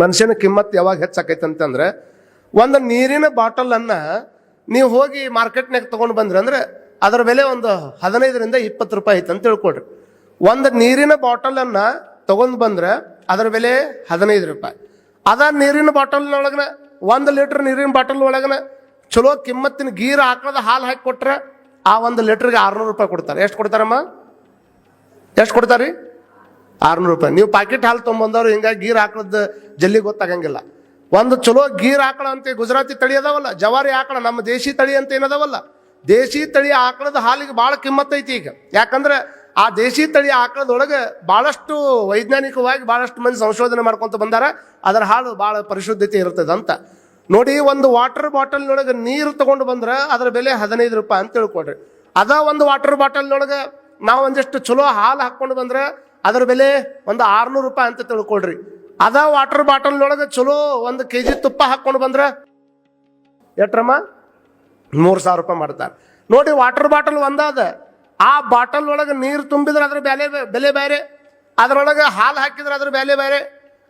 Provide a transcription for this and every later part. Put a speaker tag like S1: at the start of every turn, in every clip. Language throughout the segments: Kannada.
S1: ಮನುಷ್ಯನ ಕಿಮ್ಮತ್ ಯಾವಾಗ ಹೆಚ್ಚಾಕೈತೆ ಅಂತಂದ್ರೆ ಒಂದು ನೀರಿನ ಬಾಟಲನ್ನು ನೀವು ಹೋಗಿ ಮಾರ್ಕೆಟ್ನಾಗ ತಗೊಂಡು ಬಂದ್ರಿ ಅಂದ್ರೆ, ಅದರ ಬೆಲೆ ಒಂದು ಹದಿನೈದರಿಂದ ಇಪ್ಪತ್ತು ರೂಪಾಯಿ ಐತೆ ಅಂತ ತಿಳ್ಕೊಡ್ರಿ ಒಂದು ನೀರಿನ ಬಾಟಲನ್ನು ತೊಗೊಂಡು ಬಂದ್ರೆ, ಅದರ ಬೆಲೆ ಹದಿನೈದು ರೂಪಾಯಿ. ಅದ ನೀರಿನ ಬಾಟಲ್ನೊಳಗನ, ಒಂದು ಲೀಟರ್ ನೀರಿನ ಬಾಟಲ್ ಒಳಗನ ಚಲೋ ಕಿಮ್ಮತ್ತಿನ ಗೀರ್ ಹಾಕದ ಹಾಲು ಹಾಕಿ ಕೊಟ್ರೆ, ಆ ಒಂದು ಲೀಟ್ರಿಗೆ ಆರುನೂರು ರೂಪಾಯಿ ಕೊಡ್ತಾರೆ. ಎಷ್ಟು ಕೊಡ್ತಾರಮ್ಮ? ಎಷ್ಟು ಕೊಡ್ತಾರಿ ಆರ್ನೂರು ರೂಪಾಯಿ. ನೀವು ಪ್ಯಾಕೆಟ್ ಹಾಲು ತೊಗೊಂಬಂದವ್ರು, ಹಿಂಗಾಗಿ ಗೀರ್ ಹಾಕಳದ ಜಲ್ದಿ ಗೊತ್ತಾಗಂಗಿಲ್ಲ. ಒಂದು ಚಲೋ ಗೀರ್ ಆಕಳ ಅಂತ ಗುಜರಾತಿ ತಳಿ ಅದಾವಲ್ಲ, ಜವಾರಿ ಆಕಳ ನಮ್ಮ ದೇಶಿ ತಳಿ ಅಂತ ಏನದಾವಲ್ಲ ದೇಶಿ ತಳಿ ಆಕಳದ ಹಾಲಿಗೆ ಭಾಳ ಕಿಮ್ಮತ್ ಐತಿ ಈಗ. ಯಾಕಂದ್ರೆ ಆ ದೇಶಿ ತಳಿ ಆಕಳದೊಳಗೆ ಭಾಳಷ್ಟು ವೈಜ್ಞಾನಿಕವಾಗಿ ಭಾಳಷ್ಟು ಮಂದಿ ಸಂಶೋಧನೆ ಮಾಡ್ಕೊಂತ ಬಂದಾರ, ಅದರ ಹಾಲು ಭಾಳ ಪರಿಶುದ್ಧತೆ ಇರ್ತದೆ ಅಂತ. ನೋಡಿ, ಒಂದು ವಾಟರ್ ಬಾಟಲ್ನೊಳಗೆ ನೀರು ತಗೊಂಡು ಬಂದ್ರೆ ಅದರ ಬೆಲೆ ಹದಿನೈದು ರೂಪಾಯಿ ಅಂತ ತಿಳ್ಕೊಡ್ರಿ ಅದ ಒಂದು ವಾಟರ್ ಬಾಟಲ್ನೊಳಗೆ ನಾವು ಒಂದಿಷ್ಟು ಚಲೋ ಹಾಲು ಹಾಕ್ಕೊಂಡು ಬಂದ್ರೆ ಅದರ ಬೆಲೆ ಒಂದು ಆರ್ನೂರು ರೂಪಾಯಿ ಅಂತ ತಿಳ್ಕೊಳ್ರಿ. ಅದ ವಾಟರ್ ಬಾಟಲ್ನೊಳಗೆ ಚಲೋ ಒಂದು ಕೆ ಜಿ ತುಪ್ಪ ಹಾಕ್ಕೊಂಡು ಬಂದ್ರೆ ಎಟ್ರಮ್ಮ? ಮೂರು ಸಾವಿರ ರೂಪಾಯಿ ಮಾಡ್ತಾರೆ. ನೋಡಿ ವಾಟರ್ ಬಾಟಲ್ ಒಂದಾದ ಆ ಬಾಟಲ್ ಒಳಗೆ ನೀರು ತುಂಬಿದ್ರೆ ಅದ್ರ ಬೆಲೆ ಬೆಲೆ ಬೇರೆ. ಅದರೊಳಗೆ ಹಾಲು ಹಾಕಿದ್ರೆ ಅದ್ರ ಬೆಲೆ ಬೇರೆ.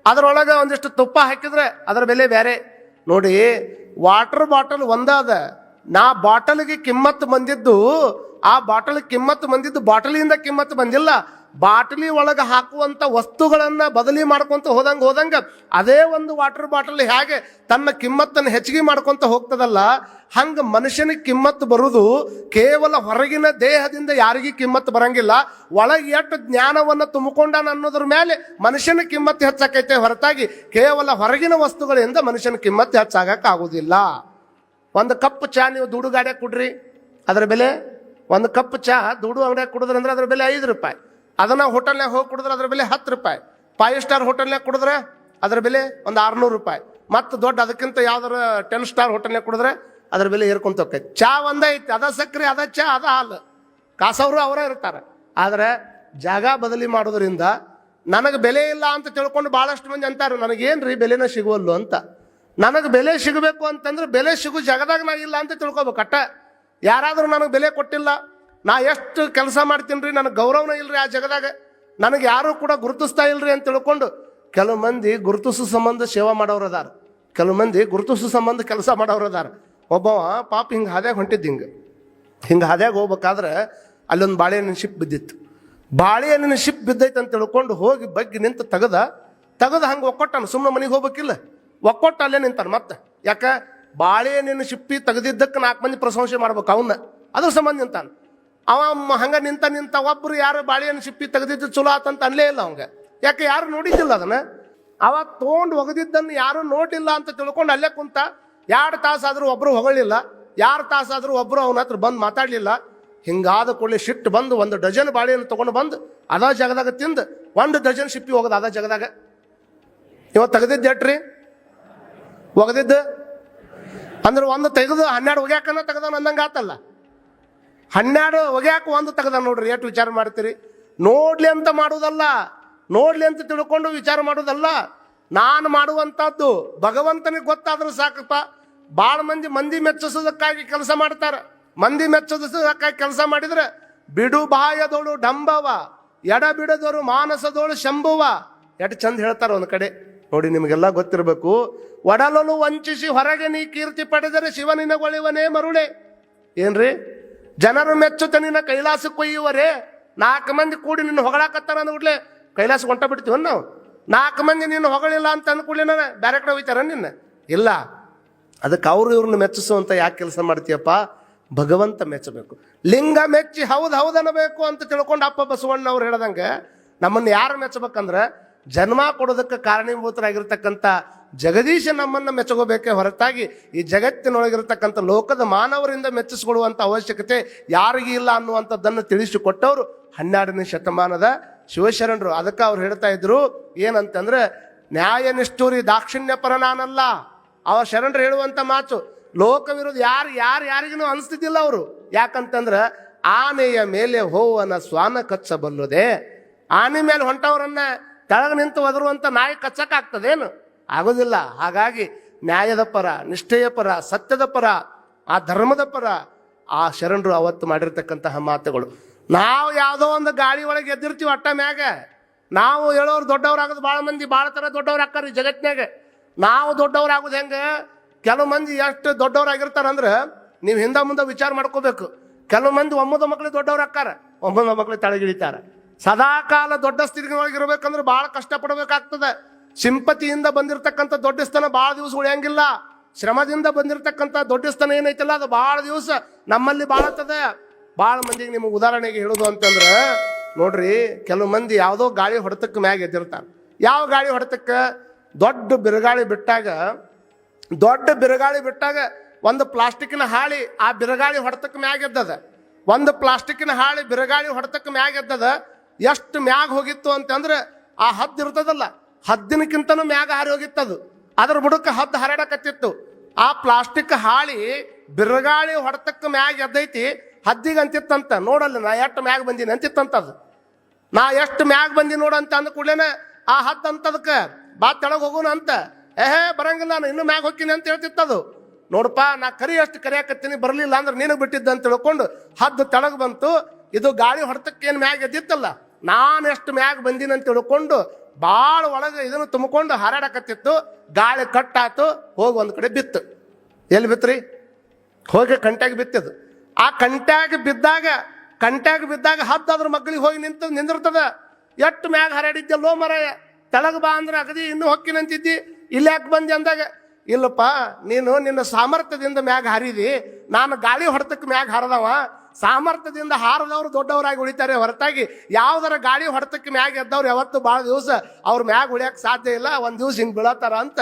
S1: ಅದರೊಳಗೆ ಒಂದಿಷ್ಟು ತುಪ್ಪ ಹಾಕಿದ್ರೆ ಅದರ ಬೆಲೆ ಬೇರೆ. ನೋಡಿ ವಾಟರ್ ಬಾಟಲ್ ಒಂದಾದ ನಾ ಬಾಟಲ್ಗೆ ಕಿಮ್ಮತ್ತು ಬಂದಿದ್ದು, ಆ ಬಾಟಲ್ ಕಿಮ್ಮತ್ತು ಬಂದಿದ್ದು ಬಾಟಲಿಯಿಂದ ಕಿಮ್ಮತ್ತು ಬಂದಿಲ್ಲ. ಬಾಟಲಿ ಒಳಗೆ ಹಾಕುವಂಥ ವಸ್ತುಗಳನ್ನು ಬದಲಿ ಮಾಡ್ಕೊತ ಹೋದಂಗೆ ಹೋದಂಗೆ ಅದೇ ಒಂದು ವಾಟರ್ ಬಾಟಲ್ ಹೇಗೆ ತನ್ನ ಕಿಮ್ಮತ್ತನ್ನು ಹೆಚ್ಚಿಗೆ ಮಾಡ್ಕೊತ ಹೋಗ್ತದಲ್ಲ, ಹಂಗ ಮನುಷ್ಯನಿಗೆ ಕಿಮ್ಮತ್ತು ಬರುವುದು ಕೇವಲ ಹೊರಗಿನ ದೇಹದಿಂದ ಯಾರಿಗೂ ಕಿಮ್ಮತ್ತು ಬರಂಗಿಲ್ಲ, ಒಳಗೆ ಎಷ್ಟು ಜ್ಞಾನವನ್ನು ತುಂಬಿಕೊಂಡಾನ ಅನ್ನೋದ್ರ ಮೇಲೆ ಮನುಷ್ಯನ ಕಿಮ್ಮತ್ತು ಹೆಚ್ಚಾಕೈತೆ ಹೊರತಾಗಿ ಕೇವಲ ಹೊರಗಿನ ವಸ್ತುಗಳಿಂದ ಮನುಷ್ಯನ ಕಿಮ್ಮತ್ತು ಹೆಚ್ಚಾಗಕ್ಕೆ ಆಗುದಿಲ್ಲ. ಒಂದು ಕಪ್ ಚಾ ನೀವು ದುಡುಗಾಡೆ ಕೊಡ್ರಿ, ಅದರ ಬೆಲೆ ಒಂದು ಕಪ್ ಚಾ ದುಡು ಅಂಗಡಿಯಾಗ ಕುಡಿದ್ರಂದ್ರೆ ಅದ್ರ ಬೆಲೆ ಐದು ರೂಪಾಯಿ. ಅದನ್ನ ಹೋಟೆಲ್ನಾಗ ಹೋಗಿ ಕುಡಿದ್ರೆ ಅದ್ರ ಬೆಲೆ ಹತ್ತು ರೂಪಾಯಿ. ಫೈವ್ ಸ್ಟಾರ್ ಹೋಟೆಲ್ನಾಗ ಕುಡಿದ್ರೆ ಅದ್ರ ಬೆಲೆ ಒಂದು ಆರ್ನೂರು ರೂಪಾಯಿ. ಮತ್ತು ದೊಡ್ಡ ಅದಕ್ಕಿಂತ ಯಾವ್ದಾರ ಟೆನ್ ಸ್ಟಾರ್ ಹೋಟೆಲ್ನಾಗ ಕುಡಿದ್ರೆ ಅದ್ರ ಬೆಲೆ ಏರ್ಕೊಂತ ಹೋಗ್ತೈತಿ ಚಾ ಒಂದೇ ಐತಿ. ಅದ ಸಕ್ಕರೆ ಅದ ಚಾ, ಅದ ಹಾಲು. ಕಾಸವರು ಅವರೇ ಇರ್ತಾರೆ. ಆದರೆ ಜಾಗ ಬದಲಿ ಮಾಡೋದ್ರಿಂದ ನನಗೆ ಬೆಲೆ ಇಲ್ಲ ಅಂತ ತಿಳ್ಕೊಂಡು ಭಾಳಷ್ಟು ಮಂದಿ ಅಂತಾರೆ ರೀ ಬೆಲೆನ ಸಿಗುವಲ್ಲು ಅಂತ. ನನಗೆ ಬೆಲೆ ಸಿಗಬೇಕು ಅಂತಂದ್ರೆ ಬೆಲೆ ಸಿಗು ಜಗದಾಗ ನಾನು ಇಲ್ಲ ಅಂತ ತಿಳ್ಕೊಬೇಕು ಅಟ್ಟ. ಯಾರಾದರೂ ನನಗೆ ಬೆಲೆ ಕೊಟ್ಟಿಲ್ಲ ನಾ ಎಷ್ಟು ಕೆಲಸ ಮಾಡ್ತೀನಿ ನನಗೆ ಗೌರವನ ಇಲ್ರಿ ಆ ಜಗದಾಗ. ನನಗೆ ಯಾರೂ ಕೂಡ ಗುರುತಿಸ್ತಾ ಇಲ್ರಿ ಅಂತ ತಿಳ್ಕೊಂಡು ಕೆಲವು ಮಂದಿ ಗುರುತಿಸು ಸಂಬಂಧ ಸೇವಾ ಮಾಡೋರು ಅದಾರ. ಕೆಲವು ಮಂದಿ ಗುರುತಿಸು ಸಂಬಂಧ ಕೆಲಸ ಮಾಡೋರು ಅದಾರ. ಒಬ್ಬವ ಪಾಪ ಹಿಂಗೆ ಹಾದ್ಯಾಗ ಹೊಂಟಿದ್ದು ಹಿಂಗೆ. ಹಿಂಗೆ ಹಾದ್ಯಾಗ ಹೋಗ್ಬೇಕಾದ್ರೆ ಅಲ್ಲೊಂದು ಬಾಳೆಹಣ್ಣಿನ ಶಿಪ್ ಬಿದ್ದಿತ್ತು. ಬಾಳೆಹಣ್ಣಿನ ಶಿಪ್ ಬಿದ್ದೈತೆ ಅಂತ ತಿಳ್ಕೊಂಡು ಹೋಗಿ ಬಗ್ಗಿ ನಿಂತು ತೆಗೆದ ತೆಗೆದ ಹಂಗೆ ಒಕ್ಕೊಟ್ಟಾನ ಸುಮ್ಮನೆ ಮನೆಗೆ ಹೋಗ್ಬೇಕಿಲ್ಲ. ಒಕ್ಕೊಟ್ಟು ಅಲ್ಲೇ ನಿಂತಾನೆ ಮತ್ತೆ. ಯಾಕ? ಬಾಳೆಹಣ್ಣಿನ ಶಿಪ್ಪಿ ತೆಗೆದಿದ್ದಕ್ಕೆ ನಾಲ್ಕು ಮಂದಿ ಪ್ರಶಂಸೆ ಮಾಡ್ಬೇಕು ಅವನ್ನ ಅದ್ರ ಸಂಬಂಧ ನಿಂತಾನ. ಅವ ಹಂಗ ನಿಂತ ನಿಂತ ಒಬ್ರು ಯಾರು ಬಾಳೆಹಣ್ಣು ಸಿಪ್ಪಿ ತೆಗೆದಿದ್ದು ಚಲೋ ಆತಂತ ಅನ್ಲೇ ಇಲ್ಲ ಅವಂಗ. ಯಾಕೆ ಯಾರು ನೋಡಿದ್ದಿಲ್ಲ ಅದನ್ನ? ಅವ ತೊಗೊಂಡು ಒಗದಿದ್ದನ್ನು ಯಾರು ನೋಡಿಲ್ಲ ಅಂತ ತಿಳ್ಕೊಂಡು ಅಲ್ಲೇ ಕುಂತ ಎರಡು ತಾಸಾದ್ರೂ ಒಬ್ರು ಹೊಗಳಿಲ್ಲ, ಯಾರು ತಾಸಾದ್ರೂ ಒಬ್ರು ಅವನ ಹತ್ರ ಬಂದು ಮಾತಾಡಲಿಲ್ಲ. ಹಿಂಗಾದ ಕೂಡಲೇ ಸಿಟ್ಟು ಬಂದು ಒಂದು ಡಜನ್ ಬಾಳೆಹಣ್ಣು ತಗೊಂಡು ಬಂದು ಅದ ಜಾಗದಾಗ ತಿಂದು ಒಂದು ಡಜನ್ ಸಿಪ್ಪಿ ಹೋಗದ ಅದ ಜಾಗದಾಗ. ಇವತ್ತು ತೆಗೆದಿದ್ದು ಎಟ್ರಿ? ಒಗದಿದ್ದು? ಅಂದ್ರೆ ಒಂದು ತೆಗೆದು ಹನ್ನೆರಡು ಒಗ್ಯಾಕನ ತೆಗೆದವನು ಅಂದಂಗೆ ಆತಲ್ಲ. ಹನ್ನೆರಡು ಒಗ್ಯಾಕ ಒಂದು ತೆಗೆದ ನೋಡ್ರಿ, ಎಷ್ಟು ವಿಚಾರ ಮಾಡ್ತೀರಿ? ನೋಡ್ಲಿ ಅಂತ ಮಾಡುವುದಲ್ಲ, ನೋಡ್ಲಿ ಅಂತ ತಿಳ್ಕೊಂಡು ವಿಚಾರ ಮಾಡುವುದಲ್ಲ. ನಾನು ಮಾಡುವಂಥದ್ದು ಭಗವಂತನಿಗೆ ಗೊತ್ತಾದ್ರೂ ಸಾಕಪ್ಪ. ಭಾಳ ಮಂದಿ ಮಂದಿ ಮೆಚ್ಚಿಸೋದಕ್ಕಾಗಿ ಕೆಲಸ ಮಾಡ್ತಾರೆ. ಮಂದಿ ಮೆಚ್ಚಿಸೋದಕ್ಕಾಗಿ ಕೆಲಸ ಮಾಡಿದ್ರೆ ಬಿಡು ಬಾಯದೋಳು ಡಂಬವ ಎಡ ಬಿಡದೋರು ಮಾನಸದೋಳು ಶಂಭುವ. ಎಷ್ಟು ಚಂದ ಹೇಳ್ತಾರೆ ಒಂದು ಕಡೆ. ನೋಡಿ, ನಿಮಗೆಲ್ಲ ಗೊತ್ತಿರಬೇಕು. ಒಡಲಲು ವಂಚಿಸಿ ಹೊರಗೆ ನೀ ಕೀರ್ತಿ ಪಡೆದರೆ ಶಿವನಿನಗೊಳಿವನೇ ಮರುಳೆ. ಏನ್ರಿ? ಜನರು ಮೆಚ್ಚುತ್ತ, ನಿನ್ನ ಕೈಲಾಸಕ್ಕೆ ಕೊಯ್ಯುವರೇ. ನಾಲ್ಕು ಮಂದಿ ಕೂಡಿ ನಿನ್ನ ಹೊಗಳಾಕತ್ತಾರ ಅಂದ್ಬಿಡ್ಲೆ ಕೈಲಾಸ ಹೊಂಟ ಬಿಡ್ತೀವ ನಾವು ನಾಲ್ಕು ಮಂದಿ ನಿನ್ನ ಹೊಗಳಿಲ್ಲ ಅಂತ ಅಂದ್ಕೂಡ್ಲೆ ನಾನು ಬೇರೆ ಕಡೆ ಹೋಯ್ತಾರ ನಿನ್ನ. ಇಲ್ಲ. ಅದಕ್ಕೆ ಅವ್ರು ಇವ್ರನ್ನ ಮೆಚ್ಚಿಸುವಂತ ಯಾಕೆ ಕೆಲಸ ಮಾಡ್ತೀಯಪ್ಪ? ಭಗವಂತ ಮೆಚ್ಚಬೇಕು. ಲಿಂಗ ಮೆಚ್ಚಿ ಹೌದು ಹೌದು ಅನ್ನಬೇಕು ಅಂತ ತಿಳ್ಕೊಂಡು ಅಪ್ಪ ಬಸವಣ್ಣ ಅವ್ರು ಹೇಳ್ದಂಗೆ ನಮ್ಮನ್ನು ಯಾರು ಮೆಚ್ಚಬೇಕಂದ್ರೆ ಜನ್ಮ ಕೊಡೋದಕ್ಕೆ ಕಾರಣೀಭೂತರಾಗಿರ್ತಕ್ಕಂಥ ಜಗದೀಶ ನಮ್ಮನ್ನು ಮೆಚ್ಚಗೋಬೇಕೇ ಹೊರತಾಗಿ ಈ ಜಗತ್ತಿನೊಳಗಿರತಕ್ಕಂಥ ಲೋಕದ ಮಾನವರಿಂದ ಮೆಚ್ಚಿಸಿಕೊಳ್ಳುವಂಥ ಅವಶ್ಯಕತೆ ಯಾರಿಗೂ ಇಲ್ಲ ಅನ್ನುವಂಥದ್ದನ್ನು ತಿಳಿಸಿಕೊಟ್ಟವರು ಹನ್ನೆರಡನೇ ಶತಮಾನದ ಶಿವಶರಣರು. ಅದಕ್ಕೆ ಅವ್ರು ಹೇಳ್ತಾ ಇದ್ರು, ಏನಂತಂದ್ರೆ, ನ್ಯಾಯ ನಿಷ್ಠೂರಿ ದಾಕ್ಷಿಣ್ಯಪರ ನಾನಲ್ಲ. ಅವ ಶರಣರು ಹೇಳುವಂತ ಮಾತು, ಲೋಕ ವಿರೋಧ ಯಾರು ಯಾರು ಯಾರಿಗೂ ಅನಿಸ್ತಿದ್ದಿಲ್ಲ ಅವರು. ಯಾಕಂತಂದ್ರೆ, ಆನೆಯ ಮೇಲೆ ಹೋವನ ಸ್ವಾನ ಕಚ್ಚಬಲ್ಲದೆ ಆನೆ ಮೇಲೆ ಹೊಂಟವರನ್ನ ತೆಳಗ ನಿಂತು ಒದರುವಂತ ನಾಯಿ ಕಚ್ಚಕ್ಕಾಗ್ತದೇನು? ಆಗೋದಿಲ್ಲ. ಹಾಗಾಗಿ ನ್ಯಾಯದ ಪರ, ನಿಷ್ಠೆಯ ಪರ, ಸತ್ಯದ ಪರ, ಆ ಧರ್ಮದ ಪರ ಆ ಶರಣರು ಅವತ್ತು ಮಾಡಿರ್ತಕ್ಕಂತಹ ಮಾತುಗಳು. ನಾವು ಯಾವುದೋ ಒಂದು ಗಾಳಿ ಒಳಗೆ ಎದ್ದಿರ್ತೀವಿ ಅಟ್ಟ ಮ್ಯಾಗ. ನಾವು ಹೇಳೋರು ದೊಡ್ಡವರಾಗೋದು ಭಾಳ ಮಂದಿ, ಭಾಳ ಥರ ದೊಡ್ಡವ್ರು ಹಾಕಾರ ಜಗತ್ನಾಗ ನಾವು ದೊಡ್ಡವರಾಗೋದು ಹೆಂಗೆ? ಕೆಲವು ಮಂದಿ ಎಷ್ಟು ದೊಡ್ಡವರಾಗಿರ್ತಾರಂದ್ರೆ ನೀವು ಹಿಂದೆ ಮುಂದೆ ವಿಚಾರ ಮಾಡ್ಕೋಬೇಕು. ಕೆಲವು ಮಂದಿ ಒಮ್ಮದ ಮಕ್ಳು ದೊಡ್ಡವ್ರು ಹಾಕಾರ ಒಮ್ಮದ ಮಕ್ಳು ತಳಗಿಳಿತಾರೆ. ಸದಾ ಕಾಲ ದೊಡ್ಡ ಸ್ಥಿತಿಗಿರ್ಬೇಕಂದ್ರೆ ಭಾಳ ಕಷ್ಟಪಡಬೇಕಾಗ್ತದೆ. ಸಿಂಪತಿಯಿಂದ ಬಂದಿರತಕ್ಕಂಥ ದೊಡ್ಡ ಸ್ಥಾನ ಭಾಳ ದಿವಸ ಉಳಿಯಂಗಿಲ್ಲ. ಶ್ರಮದಿಂದ ಬಂದಿರತಕ್ಕಂಥ ದೊಡ್ಡ ಸ್ಥಾನ ಏನೈತಲ್ಲ, ಅದು ಭಾಳ ದಿವಸ ನಮ್ಮಲ್ಲಿ ಭಾಳ ಆಗ್ತದೆ ಭಾಳ ಮಂದಿಗೆ ನಿಮಗೆ ಉದಾಹರಣೆಗೆ ಹೇಳೋದು ಅಂತಂದ್ರೆ, ನೋಡ್ರಿ, ಕೆಲವು ಮಂದಿ ಯಾವುದೋ ಗಾಳಿ ಹೊಡೆತಕ್ಕೆ ಮ್ಯಾಗ ಎದ್ದಿರ್ತಾರೆ. ಯಾವ ಗಾಳಿ ಹೊಡೆತಕ್ಕೆ? ದೊಡ್ಡ ಬಿರುಗಾಳಿ ಬಿಟ್ಟಾಗ, ದೊಡ್ಡ ಬಿರುಗಾಳಿ ಬಿಟ್ಟಾಗ ಒಂದು ಪ್ಲಾಸ್ಟಿಕ್ನ ಹಾಳಿ ಆ ಬಿರುಗಾಳಿ ಹೊಡೆತಕ್ಕೆ ಮ್ಯಾಗ ಎದ್ದದ. ಒಂದು ಪ್ಲಾಸ್ಟಿಕ್ನ ಹಾಳಿ ಬಿರುಗಾಳಿ ಹೊಡೆತಕ್ಕೆ ಮ್ಯಾಗ ಎದ್ದದ. ಎಷ್ಟು ಮ್ಯಾಗ ಹೋಗಿತ್ತು ಅಂತಂದ್ರೆ ಆ ಹದ್ದು ಇರ್ತದಲ್ಲ ಹದ್ದಿನಕ್ಕಿಂತನೂ ಮ್ಯಾಗ ಹಾರಿ ಹೋಗಿತ್ತದು. ಅದ್ರ ಬುಡಕ್ಕೆ ಹದ್ದು ಹರಡಕತ್ತಿತ್ತು. ಆ ಪ್ಲಾಸ್ಟಿಕ್ ಹಾಳಿ ಬಿರುಗಾಳಿ ಹೊಡೆತಕ್ಕೆ ಮ್ಯಾಗ ಎದ್ದೈತಿ, ಹದ್ದಿಗೆ ಅಂತಿತ್ತಂತ. ನೋಡಲ್ಲ, ನಾ ಎಷ್ಟು ಮ್ಯಾಗ ಬಂದೀನಿ ಅಂತಿತ್ತಂತದು. ನಾ ಎಷ್ಟು ಮ್ಯಾಗ ಬಂದಿ ನೋಡು ಅಂತ ಅಂದ ಕೂಡಲೇನೆ, ಆ ಹದ್ದು ಅಂತದಕ್ಕೆ, ಬಾ ತೆಳಗೆ ಹೋಗೋಣ ಅಂತ. ಏಹೇ, ಬರಂಗಿಲ್ಲ ನಾನು, ಇನ್ನೂ ಮ್ಯಾಗ ಹೋಗ್ತೀನಿ ಅಂತ ಹೇಳ್ತಿತ್ತದು. ನೋಡಪ್ಪ, ನಾ ಕರಿ ಅಷ್ಟು ಕರಿಯಾಕತ್ತೀನಿ, ಬರಲಿಲ್ಲ ಅಂದ್ರೆ ನೀನು ಬಿಟ್ಟಿದ್ದ ಅಂತ ತಿಳ್ಕೊಂಡು ಹದ್ದು ತೆಳಗ್ ಬಂತು. ಇದು ಗಾಳಿ ಹೊಡೆತಕ್ಕೇನು ಮ್ಯಾಗ ಎದ್ದಿತ್ತಲ್ಲ. ನಾನು ಎಷ್ಟು ಮ್ಯಾಗ ಬಂದೀನಿ ಅಂತ ತಿಳ್ಕೊಂಡು ಭಾಳ ಒಳಗೆ ಇದನ್ನು ತುಂಬಿಕೊಂಡು ಹಾರಾಡಕತ್ತಿತ್ತು. ಗಾಳಿ ಕಟ್ಟಾತು, ಹೋಗಿ ಒಂದು ಕಡೆ ಬಿತ್ತು. ಎಲ್ಲಿ ಬಿತ್ರಿ? ಹೋಗಿ ಕಂಟ್ಯಾಗ ಬಿತ್ತದು ಆ ಕಂಟ್ಯಾಗ ಬಿದ್ದಾಗ ಕಂಟ್ಯಾಗ ಬಿದ್ದಾಗ ಹದ್ದಾದ್ರ ಮಕ್ಕಳಿಗೆ ಹೋಗಿ ನಿಂತು ನಿಂದಿರ್ತದ. ಎಷ್ಟು ಮ್ಯಾಗ ಹರಡಿದ್ದೆಲ್ಲೋ ಮರಯ. ತೆಳಗ ಬಾ ಅಂದ್ರೆ ಅಗದಿ ಇನ್ನೂ ಹೊಕ್ಕಿನಂತಿದ್ದಿ. ಇಲ್ಲಿ ಯಾಕೆ ಬಂದಿ ಅಂದಾಗ, ಇಲ್ಲಪ್ಪ, ನೀನು ನಿನ್ನ ಸಾಮರ್ಥ್ಯದಿಂದ ಮ್ಯಾಗ ಹರಿದಿ. ನಾನು ಗಾಳಿ ಹೊಡೆತಕ್ಕೆ ಮ್ಯಾಗ ಹಾರದವ. ಸಾಮರ್ಥ್ಯದಿಂದ ಹಾರದವ್ರು ದೊಡ್ಡವರಾಗಿ ಉಳಿತಾರೆ. ಹೊರತಾಗಿ ಯಾವ್ದಾರ ಗಾಳಿ ಹೊಡೆತಕ್ಕೆ ಮ್ಯಾಗ ಎದ್ದವ್ರು ಯಾವತ್ತು ಭಾಳ ದಿವಸ ಅವ್ರ ಮ್ಯಾಗ ಉಳಿಯಕ್ಕೆ ಸಾಧ್ಯ ಇಲ್ಲ. ಒಂದು ದಿವಸ ಹಿಂಗೆ ಬೀಳತ್ತಾರ ಅಂತ